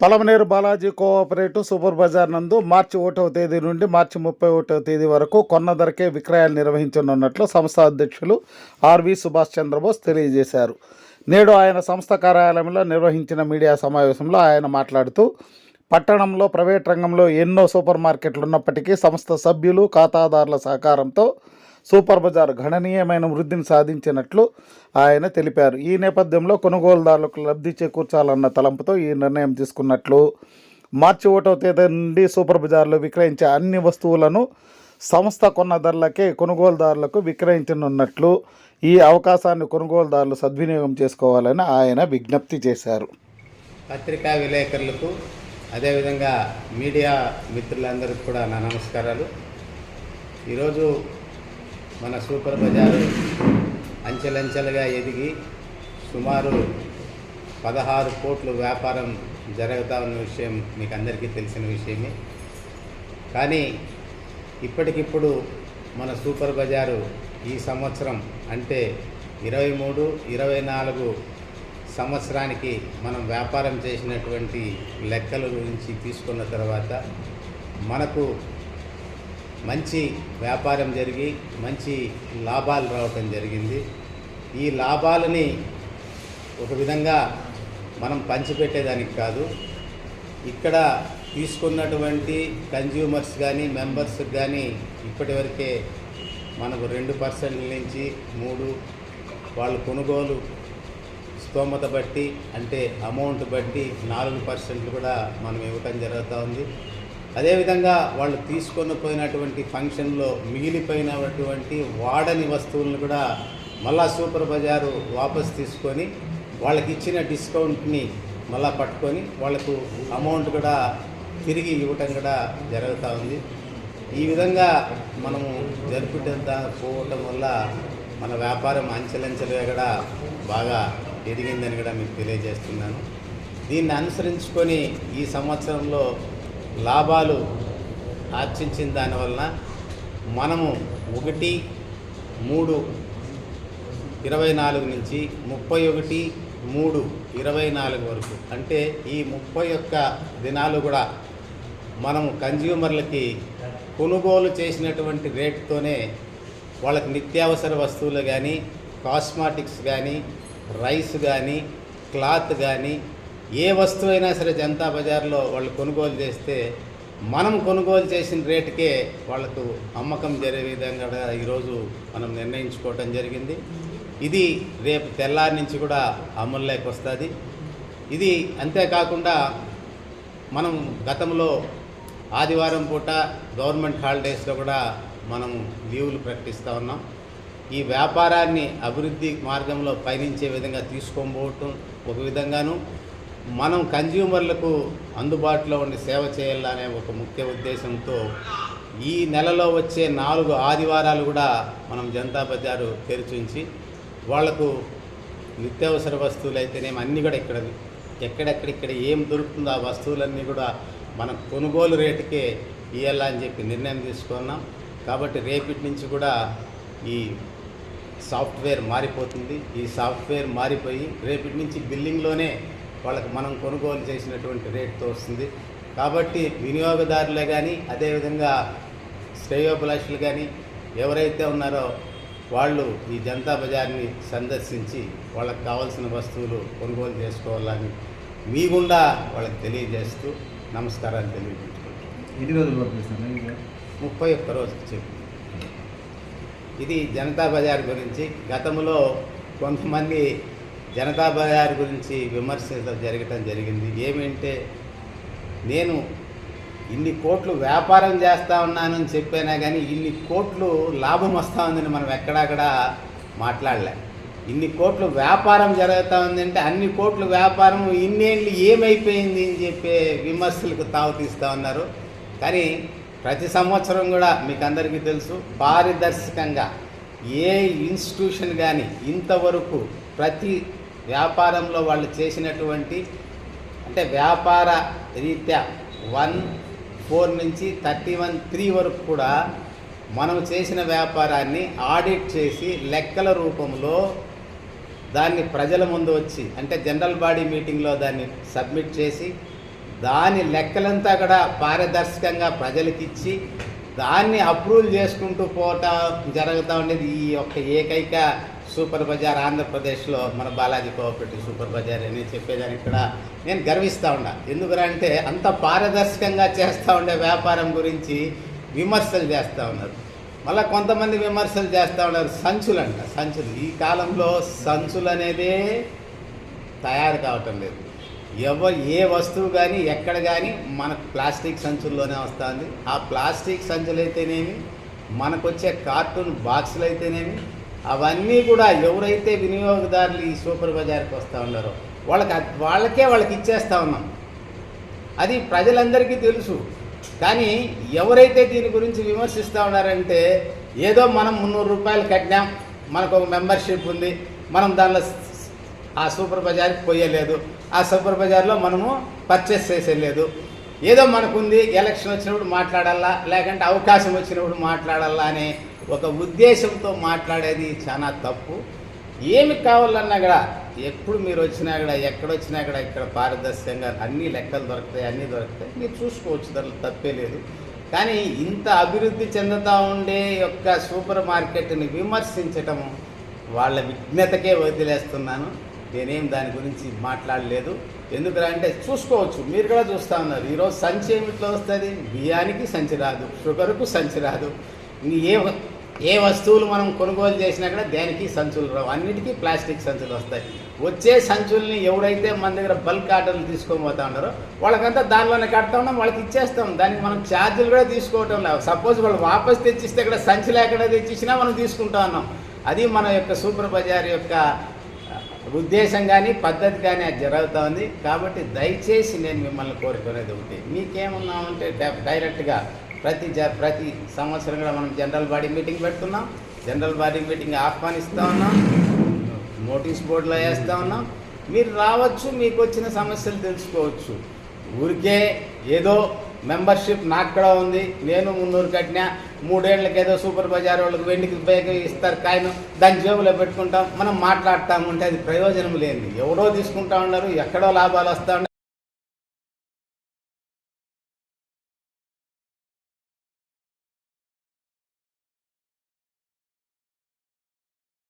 Palamaneru Balaji cooperative super bazaar నందు March ఒకటవ తేదీ నుండి మార్చి ముప్పై ఒకటవ తేదీ వరకు కొన్న ధరకే విక్రయాలు నిర్వహించనున్నట్లు సంస్థ అధ్యక్షులు ఆర్వి సుభాష్ చంద్రబోస్ తెలియజేశారు. నేడు ఆయన సంస్థ కార్యాలయంలో నిర్వహించిన మీడియా సమావేశంలో ఆయన మాట్లాడుతూ పట్టణంలో ప్రైవేట్ రంగంలో ఎన్నో సూపర్ మార్కెట్లు ఉన్నప్పటికీ సంస్థ సభ్యులు ఖాతాదారుల సహకారంతో సూపర్ బజార్ గణనీయమైన వృద్ధిని సాధించినట్లు ఆయన తెలిపారు. ఈ నేపథ్యంలో కొనుగోలుదారులకు లబ్ధి చేకూర్చాలన్న తలంపుతో ఈ నిర్ణయం తీసుకున్నట్లు మార్చి ఒకటవ తేదీ నుండి సూపర్ బజార్లో విక్రయించే అన్ని వస్తువులను సంస్థ కొన్న ధరలకే కొనుగోలుదారులకు విక్రయించనున్నట్లు ఈ అవకాశాన్ని కొనుగోలుదారులు సద్వినియోగం చేసుకోవాలని ఆయన విజ్ఞప్తి చేశారు. పత్రికా విలేకరులకు అదేవిధంగా మీడియా మిత్రులందరికీ కూడా నా నమస్కారాలు. ఈరోజు మన సూపర్ బజారు అంచెలంచెలుగా ఎదిగి సుమారు పదహారు కోట్లు వ్యాపారం జరుగుతా ఉన్న విషయం మీకు అందరికీ తెలిసిన విషయమే. కానీ ఇప్పటికిప్పుడు మన సూపర్ బజారు ఈ సంవత్సరం అంటే ఇరవై మూడు ఇరవై నాలుగు సంవత్సరానికి మనం వ్యాపారం చేసినటువంటి లెక్కల గురించి తీసుకున్న తర్వాత మనకు మంచి వ్యాపారం జరిగి మంచి లాభాలు రావటం జరిగింది. ఈ లాభాలని ఒక విధంగా మనం పంచిపెట్టేదానికి కాదు. ఇక్కడ తీసుకున్నటువంటి కన్జ్యూమర్స్ కానీ మెంబర్స్ కానీ ఇప్పటివరకే మనకు రెండు పర్సెంట్ల నుంచి మూడు వాళ్ళు కొనుగోలు స్తోమత బట్టి అంటే అమౌంట్ బట్టి నాలుగు పర్సెంట్లు కూడా మనం ఇవ్వటం జరుగుతూ ఉంది. అదేవిధంగా వాళ్ళు తీసుకొని పోయినటువంటి ఫంక్షన్లో మిగిలిపోయినటువంటి వాడని వస్తువులను కూడా మళ్ళా సూపర్ బజారు వాపస్ తీసుకొని వాళ్ళకి ఇచ్చిన డిస్కౌంట్ని మళ్ళా పట్టుకొని వాళ్ళకు అమౌంట్ కూడా తిరిగి ఇవ్వటం కూడా జరుగుతూ ఉంది. ఈ విధంగా మనము జరుపుకుంటా పోవటం వల్ల మన వ్యాపారం అంచెలంచెలుగా కూడా బాగా ఎదిగిందని కూడా మీకు తెలియజేస్తున్నాను. దీన్ని అనుసరించుకొని ఈ సంవత్సరంలో లాభాలు ఆర్జించిన దానివలన మనము ఒకటి మూడు ఇరవై నాలుగు నుంచి ముప్పై ఒకటి మూడు ఇరవై నాలుగు వరకు. అంటే ఈ ముప్పై ఒక్క దినాలు కూడా మనము కన్జ్యూమర్లకి కొనుగోలు చేసినటువంటి రేటుతోనే వాళ్ళకి నిత్యావసర వస్తువులు కానీ కాస్మాటిక్స్ కానీ రైస్ కానీ క్లాత్ కానీ ఏ వస్తువు అయినా సరే జనతా బజార్లో వాళ్ళు కొనుగోలు చేస్తే మనం కొనుగోలు చేసిన రేటుకే వాళ్ళకు అమ్మకం జరిగే విధంగా ఈరోజు మనం నిర్ణయించుకోవటం జరిగింది. ఇది రేపు తెల్లారి నుంచి కూడా అమల్లోకి వస్తుంది. ఇది అంతేకాకుండా మనం గతంలో ఆదివారం పూట గవర్నమెంట్ హాలిడేస్లో కూడా మనం లీవులు ప్రకటిస్తూ ఉన్నాం. ఈ వ్యాపారాన్ని అభివృద్ధి మార్గంలో పయనించే విధంగా తీసుకోబోవటం ఒక విధంగాను. మనం కన్జ్యూమర్లకు అందుబాటులో ఉండి సేవ చేయాలనే ఒక ముఖ్య ఉద్దేశంతో ఈ నెలలో వచ్చే నాలుగు ఆదివారాలు కూడా మనం జనతా బజారు తెరిచి ఉంచి వాళ్ళకు నిత్యావసర వస్తువులు అయితేనేమి అన్నీ కూడా ఇక్కడ ఎక్కడెక్కడిక్కడ ఏం దొరుకుతుందో ఆ వస్తువులన్నీ కూడా మనం కొనుగోలు రేటుకే ఇవ్వాలని చెప్పి నిర్ణయం తీసుకున్నాం. కాబట్టి రేపటి నుంచి కూడా ఈ సాఫ్ట్వేర్ మారిపోతుంది. ఈ సాఫ్ట్వేర్ మారిపోయి రేపటి నుంచి బిల్లింగ్లోనే వాళ్ళకి మనం కొనుగోలు చేసినటువంటి రేట్తో వస్తుంది. కాబట్టి వినియోగదారులే కానీ అదేవిధంగా శ్రేయోభిలాషులు కానీ ఎవరైతే ఉన్నారో వాళ్ళు ఈ జనతా బజార్ని సందర్శించి వాళ్ళకి కావాల్సిన వస్తువులు కొనుగోలు చేసుకోవాలని మీ గుండా వాళ్ళకి తెలియజేస్తూ నమస్కారాలు తెలియజేసుకుంటున్నాను. ఎన్ని? ముప్పై ఒక్క రోజు చెప్పి. ఇది జనతా బజార్ గురించి గతంలో కొంతమంది జనతా బజార్ గురించి విమర్శించడం జరగటం జరిగింది. ఏమంటే నేను ఇన్ని కోట్లు వ్యాపారం చేస్తా ఉన్నానని చెప్పినా కానీ ఇన్ని కోట్లు లాభం వస్తూ ఉందని మనం ఎక్కడక్కడ మాట్లాడలే. ఇన్ని కోట్లు వ్యాపారం జరుగుతూ ఉందంటే అన్ని కోట్లు వ్యాపారం ఇన్నేళ్ళు ఏమైపోయింది అని చెప్పే విమర్శలకు తావు తీస్తూ ఉన్నారు. కానీ ప్రతి సంవత్సరం కూడా మీకు అందరికీ తెలుసు పారదర్శకంగా ఏ ఇన్స్టిట్యూషన్ కానీ ఇంతవరకు ప్రతి వ్యాపారంలో వాళ్ళు చేసినటువంటి అంటే వ్యాపార రీత్యా వన్ ఫోర్ నుంచి థర్టీ వన్ త్రీ వరకు కూడా మనం చేసిన వ్యాపారాన్ని ఆడిట్ చేసి లెక్కల రూపంలో దాన్ని ప్రజల ముందు వచ్చి అంటే జనరల్ బాడీ మీటింగ్లో దాన్ని సబ్మిట్ చేసి దాని లెక్కలంతా కూడా పారదర్శకంగా ప్రజలకిచ్చి దాన్ని అప్రూవల్ చేసుకుంటూ పోవటం జరుగుతూ ఉండేది. ఈ యొక్క ఏకైక సూపర్ బజార్ ఆంధ్రప్రదేశ్లో మన బాలాజీ కోఆపరేటివ్ సూపర్ బజార్ అని చెప్పేదాన్ని ఇక్కడ నేను గర్విస్తూ ఉన్నా ఎందుకంటే అంత పారదర్శకంగా చేస్తూ ఉండే వ్యాపారం గురించి విమర్శలు చేస్తూ ఉన్నారు. మళ్ళీ కొంతమంది విమర్శలు చేస్తూ ఉన్నారు సంచులు అంట సంచులు. ఈ కాలంలో సంచులు అనేదే తయారు కావటం లేదు. ఎవరు ఏ వస్తువు కానీ ఎక్కడ కానీ మనకు ప్లాస్టిక్ సంచుల్లోనే వస్తుంది. ఆ ప్లాస్టిక్ సంచులు అయితేనేమి మనకు వచ్చే కార్టూన్ బాక్సులు అయితేనేమి అవన్నీ కూడా ఎవరైతే వినియోగదారులు ఈ సూపర్ బజార్కి వస్తూ ఉన్నారో వాళ్ళకి వాళ్ళకే వాళ్ళకి ఇచ్చేస్తూ ఉన్నాం. అది ప్రజలందరికీ తెలుసు. కానీ ఎవరైతే దీని గురించి విమర్శిస్తూ ఉన్నారంటే ఏదో మనం మున్నూరు రూపాయలు కట్టినాం మనకు ఒక మెంబర్షిప్ ఉంది మనం దానిలో ఆ సూపర్ బజార్కి పోయలేదు ఆ సూపర్ బజార్లో మనము పర్చేస్ చేసేయలేదు. ఏదో మనకుంది ఎలక్షన్ వచ్చినప్పుడు మాట్లాడాలా లేకంటే అవకాశం వచ్చినప్పుడు మాట్లాడాలా అని ఒక ఉద్దేశంతో మాట్లాడేది చాలా తప్పు. ఏమి కావాలన్నా కూడా ఎప్పుడు మీరు వచ్చినా కూడా ఎక్కడొచ్చినా కూడా ఇక్కడ పారదర్శకంగా అన్ని లెక్కలు దొరుకుతాయి అన్నీ దొరుకుతాయి. మీరు చూసుకోవచ్చు దాంట్లో తప్పే లేదు. కానీ ఇంత అభివృద్ధి చెందుతూ ఉండే యొక్క సూపర్ మార్కెట్ని విమర్శించటము వాళ్ళ విజ్ఞతకే వదిలేస్తున్నాను. నేనేం దాని గురించి మాట్లాడలేదు. ఎందుకంటే చూసుకోవచ్చు మీరు కూడా చూస్తూ ఉన్నారు. ఈరోజు సంచి ఏమిట్లో వస్తుంది? బియ్యానికి సంచి రాదు షుగర్కు సంచి రాదు. ఏ ఏ వస్తువులు మనం కొనుగోలు చేసినా కూడా దేనికి సంచులు రావు. అన్నిటికీ ప్లాస్టిక్ సంచులు వస్తాయి. వచ్చే సంచుల్ని ఎవరైతే మన దగ్గర బల్క్ ఆర్డర్లు తీసుకొని పోతా ఉన్నారో వాళ్ళకంతా దానిలోనే కడతా ఉన్నాం వాళ్ళకి ఇచ్చేస్తాం దానికి మనం ఛార్జీలు కూడా తీసుకోవటం లేవు. సపోజ్ వాళ్ళు వాపస్ తెచ్చిస్తే ఇక్కడ సంచి లేకుండా తెచ్చిచ్చినా మనం తీసుకుంటా ఉన్నాం. అది మన యొక్క సూపర్ బజార్ యొక్క ఉద్దేశం కానీ పద్ధతి కానీ అది జరుగుతూ ఉంది. కాబట్టి దయచేసి నేను మిమ్మల్ని కోరుకునేది ఒకటి. మీకేమున్నామంటే డై- డైరెక్ట్గా ప్రతి జ ప్రతి సంవత్సరం కూడా మనం జనరల్ బాడీ మీటింగ్ పెడుతున్నాం. జనరల్ బాడీ మీటింగ్ ఆహ్వానిస్తూ ఉన్నాం. నోటీస్ బోర్డులో వేస్తూ ఉన్నాం. మీరు రావచ్చు మీకు వచ్చిన సమస్యలు తెలుసుకోవచ్చు. ఊరికే ఏదో మెంబర్షిప్ నాకు కూడా ఉంది. నేను మున్నూరు కట్టినా మూడేళ్ళకి ఏదో సూపర్ బజార్ వాళ్ళకి వెండికి ఉపయోగం ఇస్తారు కాయను దాని జేబులో పెట్టుకుంటాం. మనం మాట్లాడతాము ఉంటే అది ప్రయోజనం లేనిది. ఎవడో తీసుకుంటా ఉన్నారు ఎక్కడో లాభాలు వస్తూ